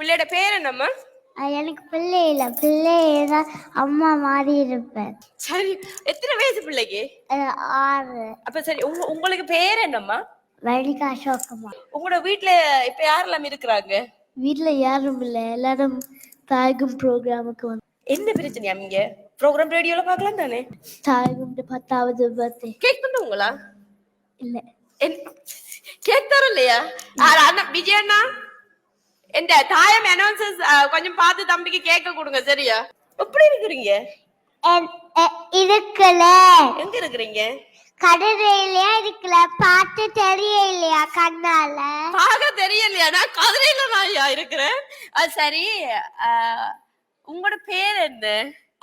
பிள்ளையோட பேர் என்னம்மா? எனக்கு பிள்ளை இல்லை. பிள்ளை தான் அம்மா மாதிரி இருப்பேன் சரி எத்தனை வயசு பிள்ளைக்கு? ஆறு. அப்ப சரி உங்க உங்களுக்கு பேர் என்னம்மா? வனிகா அசோகமா உங்களோட வீட்ல இப்ப யாரெல்லாம் இருக்கிறாங்க? வீட்டில் யாரும் இல்லை. எல்லாரும் தாயகம் ப்ரோக்ராமுக்கு வந்து என்ன பிரச்சனையா நீங்க ப்ரோக்ராம் ரேடியோல பார்க்கலாம் தானே? தாயகம் பத்தாவது பர்த்டே. கேக் பண்ணுங்களா இல்லை. கேக் இல்லையா அண்ணா விஜய் அண்ணா? இந்த தாயம் அனௌன்சஸ் கொஞ்சம் பார்த்து தம்பிக்கு கேக்க கொடுங்க சரியா எப்படி இருக்கிறீங்க இருக்குல்ல எங்க இருக்கிறீங்க கடற்கையிலயா இருக்குல்ல பார்த்து தெரியலையா கண்ணால பார்க்க தெரியலையா நான் கதிரையில நான் இருக்கிறேன் சரி உங்களோட பேர் என்ன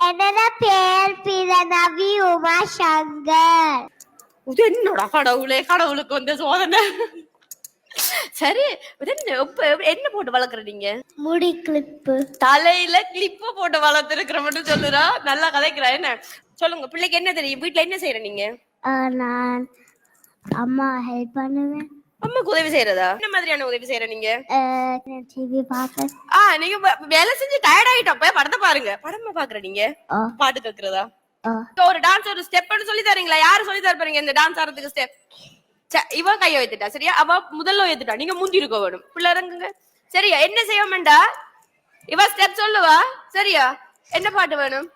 என்னோட பேர் பிரணவி உமா சங்கர் இது என்னோட கடவுளே கடவுளுக்கு வந்த சோதனை சரி என்ன போட்டு வளர்க்குற நீங்க? முடி கிளிப்பு. தலையில கிளிப்பு போட்டு வளர்த்துருக்கிற மட்டும் சொல்லுறா நல்லா கதைக்கிறா என்ன? சொல்லுங்க பிள்ளைக்கு என்ன தெரியும்? வீட்ல என்ன செய்யற நீங்க? நான் அம்மா ஹெல்ப் பண்ணுவேன். அம்மாக்கு உதவி செய்யறதா என்ன மாதிரியான உதவி செய்யற நீங்க? டிவி பார்க்க ஆ நீங்க வேலை செஞ்சு டயர்ட் ஆயிட்டோம். போய் படத்தை பாருங்க. படமா பாக்குற நீங்க. பாட்டு கேக்குறதா? ஒரு டான்ஸ் ஒரு ஸ்டெப்னு சொல்லி தரீங்களா? யாரு சொல்லி தர போறீங்க இந்த டான்ஸ் ஆடுறதுக்கு ஸ்டெப் இவ கைய வைத்துட்டா சரியா? அவ முதல்ல வைத்துட்டா. நீங்க முந்தி இருக்க வேணும். பிள்ளை இறங்குங்க. சரியா? என்ன செய்ய வேண்டா? இவ ஸ்டெப் சொல்லுவா. சரியா? என்ன பாட்டு வேணும்?